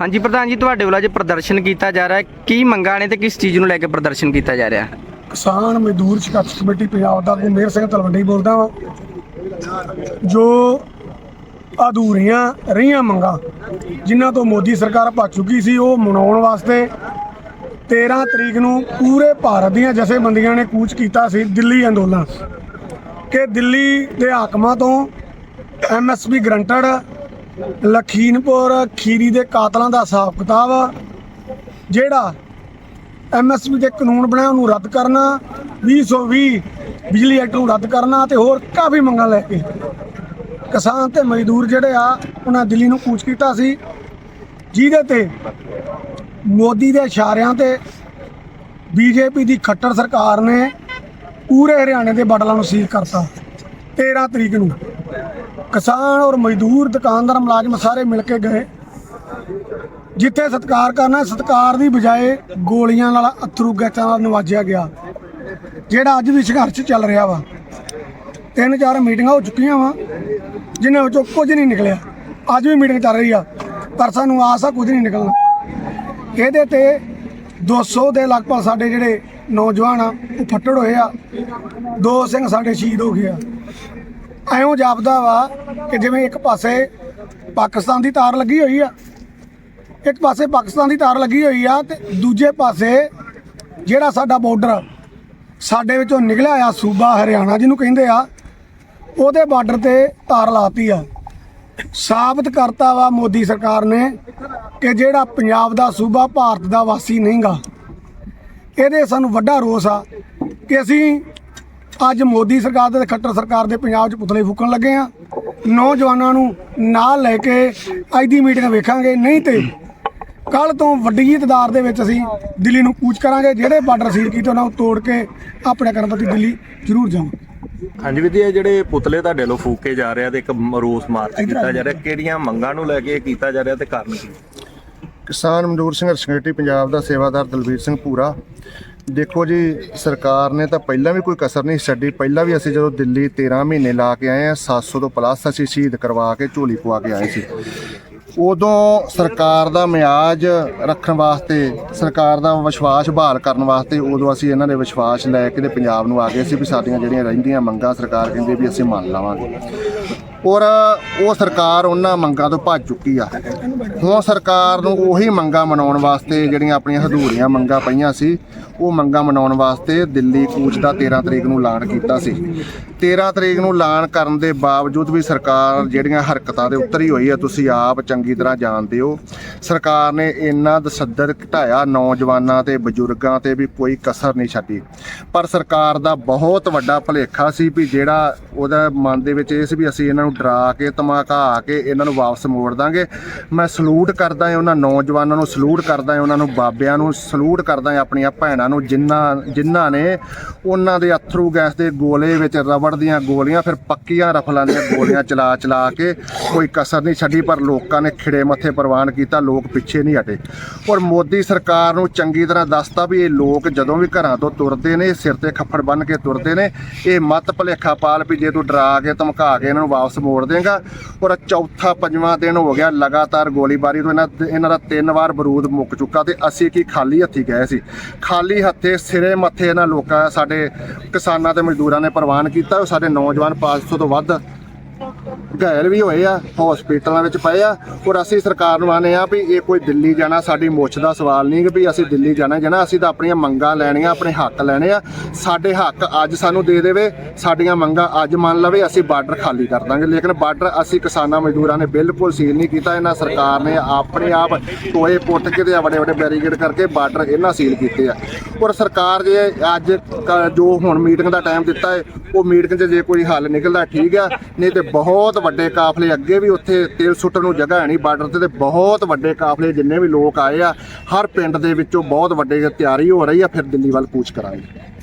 ਹਾਂਜੀ ਪ੍ਰਧਾਨ ਜੀ, ਤੁਹਾਡੇ ਵੱਲੋਂ ਅੱਜ ਪ੍ਰਦਰਸ਼ਨ ਕੀਤਾ ਜਾ ਰਿਹਾ ਹੈ। ਕੀ ਮੰਗਾਂ ਨੇ ਤੇ ਕਿਸ ਚੀਜ਼ ਨੂੰ ਲੈ ਕੇ ਪ੍ਰਦਰਸ਼ਨ ਕੀਤਾ ਜਾ ਰਿਹਾ ਹੈ? ਕਿਸਾਨ ਮਜ਼ਦੂਰ ਸੰਘਰਸ਼ ਕਮੇਟੀ ਪੰਜਾਬ ਦਾ ਗੁਰਮੇਰ ਸਿੰਘ ਤਲਵੰਡੀ ਬੋਲਦਾ ਵਾਂ। ਜੋ ਅਧੂਰੀਆਂ ਰਹੀਆਂ ਮੰਗਾਂ, ਜਿਨ੍ਹਾਂ ਤੋਂ ਮੋਦੀ ਸਰਕਾਰ ਭੱਜ ਚੁੱਕੀ ਸੀ, ਉਹ ਮਨਾਉਣ ਵਾਸਤੇ 13 ਤਰੀਕ ਨੂੰ ਪੂਰੇ ਭਾਰਤ ਦੀਆਂ ਜਥੇਬੰਦੀਆਂ ਨੇ ਕੂਚ ਕੀਤਾ ਸੀ ਦਿੱਲੀ ਅੰਦੋਲਨ। ਕਿ ਦਿੱਲੀ ਦੇ ਹਾਕਮਾਂ ਤੋਂ ਐਮਐਸਪੀ ਗਰੰਟਡ ਲਖੀਮਪੁਰ ਖੀਰੀ ਦੇ ਕਾਤਲਾਂ ਦਾ ਹਿਸਾਬ ਕਿਤਾਬ ਜਿਹੜਾ ਐਮਐਸਪੀ ਦੇ ਕਾਨੂੰਨ ਬਣਾਇਆ ਉਹਨੂੰ ਰੱਦ ਕਰਨਾ 2020 ਬਿਜਲੀ ਐਕਟ ਨੂੰ ਰੱਦ ਕਰਨਾ ਤੇ ਹੋਰ ਕਾਫੀ ਮੰਗਾਂ ਲੈ ਕੇ। ਕਿਸਾਨ ਤੇ ਮਜ਼ਦੂਰ ਜਿਹੜੇ ਆ, ਉਹਨਾਂ ਦਿੱਲੀ ਨੂੰ ਕੂਚ ਕੀਤਾ ਸੀ। ਜਿਹਦੇ ਤੇ ਮੋਦੀ ਦੇ ਇਸ਼ਾਰਿਆਂ ਤੇ ਬੀਜੇਪੀ ਦੀ ਖੱਟਰ ਸਰਕਾਰ ਨੇ ਪੂਰੇ ਹਰਿਆਣੇ ਦੇ ਬਾਰਡਰਾਂ ਨੂੰ ਸੀਲ ਕਰਤਾ 13 ਤਰੀਕ ਨੂੰ। ਕਿਸਾਨ ਔਰ ਮਜ਼ਦੂਰ, ਦੁਕਾਨਦਾਰ, ਮੁਲਾਜ਼ਮ ਸਾਰੇ ਮਿਲ ਕੇ ਗਏ। ਜਿੱਥੇ ਸਤਕਾਰ ਕਰਨਾ, ਸਤਕਾਰ ਦੀ ਬਜਾਏ ਗੋਲੀਆਂ ਨਾਲ, ਅਥਰੂ ਗੈਸਾਂ ਨਾਲ ਨਵਾਜਿਆ ਗਿਆ, ਜਿਹੜਾ ਅੱਜ ਵੀ ਸੰਘਰਸ਼ ਚੱਲ ਰਿਹਾ ਵਾ। ਤਿੰਨ ਚਾਰ ਮੀਟਿੰਗਾਂ ਹੋ ਚੁੱਕੀਆਂ ਵਾ, ਜਿਨ੍ਹਾਂ ਵਿੱਚੋਂ ਕੁਝ ਨਹੀਂ ਨਿਕਲਿਆ। ਅੱਜ ਵੀ ਮੀਟਿੰਗ ਚੱਲ ਰਹੀ ਆ, ਪਰ ਸਾਨੂੰ ਆਸ ਆ ਕੁਝ ਨਹੀਂ ਨਿਕਲਣਾ। ਇਹਦੇ ਤੇ 200 ਦੇ ਲਗਭਗ ਸਾਡੇ ਜਿਹੜੇ ਨੌਜਵਾਨ ਆ, ਉਹ ਫੱਟੜ ਹੋਏ ਆ। ਦੋ ਸਿੰਘ ਸਾਡੇ ਸ਼ਹੀਦ ਹੋ ਗਏ ਆ। ਐਉਂ ਜਾਪਦਾ ਵਾ ਕਿ ਜਿਵੇਂ ਇੱਕ ਪਾਸੇ ਪਾਕਿਸਤਾਨ ਦੀ ਤਾਰ ਲੱਗੀ ਹੋਈ ਆ, ਇੱਕ ਪਾਸੇ ਪਾਕਿਸਤਾਨ ਦੀ ਤਾਰ ਲੱਗੀ ਹੋਈ ਆ ਤੇ ਦੂਜੇ ਪਾਸੇ ਜਿਹੜਾ ਸਾਡਾ ਬਾਰਡਰ ਸਾਡੇ ਵਿੱਚੋਂ ਨਿਕਲਿਆ ਆ ਸੂਬਾ ਹਰਿਆਣਾ ਜਿਹਨੂੰ ਕਹਿੰਦੇ ਆ, ਉਹਦੇ ਬਾਰਡਰ ਤੇ ਤਾਰ ਲਾਤੀ ਆ। ਸਾਬਤ ਕਰਤਾ ਵਾ ਮੋਦੀ ਸਰਕਾਰ ਨੇ ਕਿ ਜਿਹੜਾ ਪੰਜਾਬ ਦਾ ਸੂਬਾ ਭਾਰਤ ਦਾ ਵਾਸੀ ਨਹੀਂਗਾ। ਇਹਦੇ ਸਾਨੂੰ ਵੱਡਾ ਰੋਸ ਆ ਕਿ ਅਸੀਂ ਅੱਜ ਮੋਦੀ ਸਰਕਾਰ ਦੇ ਤੇ ਖੱਟਰ ਸਰਕਾਰ ਦੇ ਪੰਜਾਬ 'ਚ ਪੁਤਲੇ ਫੂਕਣ ਲੱਗੇ ਆ। ਨੌਜਵਾਨਾਂ ਨੂੰ ਨਾਲ ਲੈ ਕੇ ਅੱਜ ਦੀ ਮੀਟਿੰਗ ਵੇਖਾਂਗੇ। ਨਹੀਂ ਤੇ ਕੱਲ ਤੋਂ ਵੱਡੀ ਤਦਾਦ ਦੇ ਵਿੱਚ ਅਸੀਂ ਦਿੱਲੀ ਨੂੰ ਕੂਚ ਕਰਾਂਗੇ। ਜਿਹੜੇ ਬਾਰਡਰ ਸੀਲ ਕੀਤੇ ਉਹਨਾਂ ਨੂੰ ਤੋੜ ਕੇ ਆਪਣੇ ਕਰਮਪਤੀ ਦਿੱਲੀ ਜ਼ਰੂਰ ਜਾਵਾਂਗੇ। ਹਾਂਜੀ ਜੀ ਇਹ ਜਿਹੜੇ ਪੁਤਲੇ ਤੁਹਾਡੇ ਵੱਲੋਂ ਫੂਕੇ ਜਾ ਰਹੇ ਆ ਤੇ ਇੱਕ ਰੋਸ ਮਾਰਚ ਕੀਤਾ ਜਾ ਰਿਹਾ ਕਿਹੜੀਆਂ ਮੰਗਾਂ ਨੂੰ ਲੈ ਕੇ ਕੀਤਾ ਜਾ ਰਿਹਾ ਤੇ ਕਾਰਨ ਕੀ? ਕਿਸਾਨ ਮਜ਼ਦੂਰ ਸੰਘਰਸ਼ ਕਮੇਟੀ ਪੰਜਾਬ ਦਾ ਸੇਵਾਦਾਰ ਦਲਵੀਰ ਸਿੰਘ ਪੂਰਾ। ਦੇਖੋ ਜੀ, ਸਰਕਾਰ ਨੇ ਤਾਂ ਪਹਿਲਾਂ ਵੀ ਕੋਈ ਕਸਰ ਨਹੀਂ ਛੱਡੀ। ਪਹਿਲਾਂ ਵੀ ਅਸੀਂ ਜਦੋਂ ਦਿੱਲੀ 13 ਮਹੀਨੇ ਲਾ ਕੇ ਆਏ ਆ 700 ਤੋਂ ਪਲੱਸ ਅਸੀਂ ਸ਼ਹੀਦ ਕਰਵਾ ਕੇ ਝੋਲੀ ਪਵਾ ਕੇ ਆਏ ਸੀ। ਉਦੋਂ ਸਰਕਾਰ ਦਾ ਮਿਆਜ ਰੱਖਣ ਵਾਸਤੇ, ਸਰਕਾਰ ਦਾ ਵਿਸ਼ਵਾਸ ਬਹਾਲ ਕਰਨ ਵਾਸਤੇ ਉਦੋਂ ਅਸੀਂ ਇਹਨਾਂ ਦੇ ਵਿਸ਼ਵਾਸ ਲੈ ਕੇ ਤੇ ਪੰਜਾਬ ਨੂੰ ਆ ਗਏ ਸੀ ਵੀ ਸਾਡੀਆਂ ਜਿਹੜੀਆਂ ਰਹਿੰਦੀਆਂ ਮੰਗਾਂ ਸਰਕਾਰ ਕਹਿੰਦੀ ਵੀ ਅਸੀਂ ਮੰਨ ਲਵਾਂਗੇ। ਔਰ ਉਹ ਸਰਕਾਰ ਉਹਨਾਂ ਮੰਗਾਂ ਤੋਂ ਭੱਜ ਚੁੱਕੀ ਆ। ਹੁਣ ਸਰਕਾਰ ਨੂੰ ਉਹੀ ਮੰਗਾਂ ਮਨਾਉਣ ਵਾਸਤੇ ਜਿਹੜੀਆਂ ਆਪਣੀਆਂ ਹਦੂਰੀਆਂ ਮੰਗਾਂ ਪਈਆਂ ਸੀ, ਉਹ ਮੰਗਾਂ ਮਨਾਉਣ ਵਾਸਤੇ ਦਿੱਲੀ ਕੂਚ ਦਾ 13 ਤਰੀਕ ਨੂੰ ਐਲਾਨ ਕੀਤਾ ਸੀ। 13 ਤਰੀਕ ਨੂੰ ਐਲਾਨ ਕਰਨ ਦੇ ਬਾਵਜੂਦ ਵੀ ਸਰਕਾਰ ਜਿਹੜੀਆਂ ਹਰਕਤਾਂ ਦੇ ਉੱਤਰ ਹੋਈ ਹੈ ਤੁਸੀਂ ਆਪ ਚੰਗੀ ਤਰ੍ਹਾਂ ਜਾਣਦੇ ਹੋ। ਸਰਕਾਰ ਨੇ ਇੰਨਾ ਦਸੱਦਰ ਘਟਾਇਆ ਨੌਜਵਾਨਾਂ ਤੇ ਬਜ਼ੁਰਗਾਂ ਤੇ ਵੀ ਕੋਈ ਕਸਰ ਨਹੀਂ ਛੱਡੀ। ਪਰ ਸਰਕਾਰ ਦਾ ਬਹੁਤ ਵੱਡਾ ਭੁਲੇਖਾ ਸੀ ਵੀ ਜਿਹੜਾ ਉਹਦਾ ਮਨ ਦੇ ਵਿੱਚ ਇਹ ਸੀ ਵੀ ਅਸੀਂ ਇਹਨਾਂ ਨੂੰ ਡਰਾ ਕੇ, ਧਮਕਾ ਕੇ ਇਹਨਾਂ ਨੂੰ ਵਾਪਸ ਮੋੜ ਦਾਂਗੇ। ਮੈਂ ਸਲੂਟ ਕਰਦਾ ਹਾਂ ਉਹਨਾਂ ਨੌਜਵਾਨਾਂ ਨੂੰ, ਸਲੂਟ ਕਰਦਾ ਹਾਂ ਉਹਨਾਂ ਨੂੰ, ਬਾਬਿਆਂ ਨੂੰ, ਸਲੂਟ ਕਰਦਾ ਹਾਂ ਆਪਣੀਆਂ ਭੈਣਾਂ ਨੂੰ ਜਿਨ੍ਹਾਂ ਜਿਨ੍ਹਾਂ ਨੇ ਉਹਨਾਂ ਦੇ ਅਥਰੂ ਗੈਸ ਦੇ ਗੋਲੇ ਵਿੱਚ ਰਬੜ ਦੀਆਂ ਗੋਲੀਆਂ, ਫਿਰ ਪੱਕੀਆਂ ਰਫਲਾਂ ਦੀਆਂ ਗੋਲੀਆਂ ਚਲਾ ਚਲਾ ਕੇ ਕੋਈ ਕਸਰ ਨਹੀਂ ਛੱਡੀ, ਪਰ ਲੋਕਾਂ ਨੇ ਖਿੜੇ ਮੱਥੇ ਪ੍ਰਵਾਨ ਕੀਤਾ, ਲੋਕ ਪਿੱਛੇ ਨਹੀਂ ਹਟੇ। ਔਰ ਮੋਦੀ ਸਰਕਾਰ ਨੂੰ ਚੰਗੀ ਤਰ੍ਹਾਂ ਦੱਸਤਾ ਵੀ ਇਹ ਲੋਕ ਜਦੋਂ ਵੀ ਘਰਾਂ ਤੋਂ ਤੁਰਦੇ ਨੇ, ਸਿਰ ਤੇ ਖੱਫੜ ਬੰਨ ਕੇ ਤੁਰਦੇ ਨੇ, ਇਹ ਮਤ ਭਲੇਖਾ ਪਾਲ ਵੀ ਜੇ ਤੂੰ ਡਰਾ ਕੇ, ਧਮਕਾ ਕੇ ਇਹਨਾਂ ਨੂੰ ਵਾਪਸ ਮੋੜ ਦੇਗਾ। ਔਰ ਚੌਥਾ, ਪੰਜਵਾਂ ਦਿਨ ਹੋ ਗਿਆ ਲਗਾਤਾਰ ਗੋਲੀਬਾਰੀ ਤੋਂ। ਇਹਨਾਂ ਇਹਨਾਂ ਦਾ ਤਿੰਨ ਵਾਰ ਬਰੂਦ ਮੁੱਕ ਚੁੱਕਾ ਤੇ ਅਸੀਂ ਕੀ ਖਾਲੀ ਹੱਥੀ ਗਏ ਸੀ। ਖਾਲੀ ਹੱਥੇ, ਸਿਰੇ ਮੱਥੇ ਇਹਨਾਂ ਲੋਕਾਂ, ਸਾਡੇ ਕਿਸਾਨਾਂ ਤੇ ਮਜ਼ਦੂਰਾਂ ਨੇ ਪ੍ਰਵਾਨ ਕੀਤਾ। ਸਾਡੇ ਨੌਜਵਾਨ 500 ਤੋਂ ਵੱਧ ਘਾਇਲ ਵੀ ਹੋਏ ਆ ਹਸਪੀਟਲਾਂ ਵਿੱਚ ਪਏ ਆ ਔਰ ਅਸੀਂ ਸਰਕਾਰ ਨੂੰ ਆਨੇ ਆ ਵੀ ਇਹ ਕੋਈ ਦਿੱਲੀ ਜਾਣਾ ਸਾਡੀ ਮੁੱਛ ਦਾ ਸਵਾਲ ਨਹੀਂ ਕਿ ਵੀ ਅਸੀਂ ਦਿੱਲੀ ਜਾਣਾ ਜਾਣਾ, ਅਸੀਂ ਤਾਂ ਆਪਣੀਆਂ ਮੰਗਾਂ ਲੈਣੀਆਂ, ਆਪਣੇ ਹੱਕ ਲੈਣੇ ਆ। ਸਾਡੇ ਹੱਕ ਅੱਜ ਸਾਨੂੰ ਦੇ ਦੇਵੇ, ਸਾਡੀਆਂ ਮੰਗਾਂ ਅੱਜ ਮੰਨ ਲਵੇ, ਅਸੀਂ ਬਾਰਡਰ ਖਾਲੀ ਕਰ ਦਾਂਗੇ। ਲੇਕਿਨ ਬਾਰਡਰ ਅਸੀਂ ਕਿਸਾਨਾਂ ਮਜ਼ਦੂਰਾਂ ਨੇ ਬਿਲਕੁਲ ਸੀਲ ਨਹੀਂ ਕੀਤਾ, ਇਹਨਾਂ ਸਰਕਾਰ ਨੇ ਆਪਣੇ ਆਪ ਟੋਏ ਪੁੱਟ ਕੇ ਤੇ ਵੱਡੇ ਵੱਡੇ ਬੈਰੀਕੇਡ ਕਰਕੇ ਬਾਰਡਰ ਇਹਨਾਂ ਸੀਲ ਕੀਤੇ ਆ। ਔਰ ਸਰਕਾਰ ਜੇ ਅੱਜ ਕ- ਜੋ ਹੁਣ ਮੀਟਿੰਗ ਦਾ ਟਾਈਮ ਦਿੱਤਾ ਹੈ ਉਹ ਮੀਟਿੰਗ 'ਚ ਜੇ ਕੋਈ ਹੱਲ ਨਿਕਲਦਾ, ਠੀਕ ਆ, ਨਹੀਂ ਤੇ ਬਹੁਤ ਵੱਡੇ ਕਾਫਲੇ, ਅੱਗੇ ਵੀ ਉੱਥੇ ਤੇਲ ਸੁੱਟਣ ਨੂੰ ਜਗ੍ਹਾ ਹੈ ਨਹੀਂ, ਬਾਰਡਰ ਤੇ ਤੇ ਬਹੁਤ ਵੱਡੇ ਕਾਫਲੇ ਜਿੰਨੇ ਵੀ ਲੋਕ ਆਏ ਆ, ਹਰ ਪਿੰਡ ਦੇ ਵਿੱਚੋਂ ਬਹੁਤ ਵੱਡੇ ਤਿਆਰੀ ਹੋ ਰਹੀ ਆ, ਫਿਰ ਦਿੱਲੀ ਵੱਲ ਕੂਚ ਕਰਾਂਗੇ।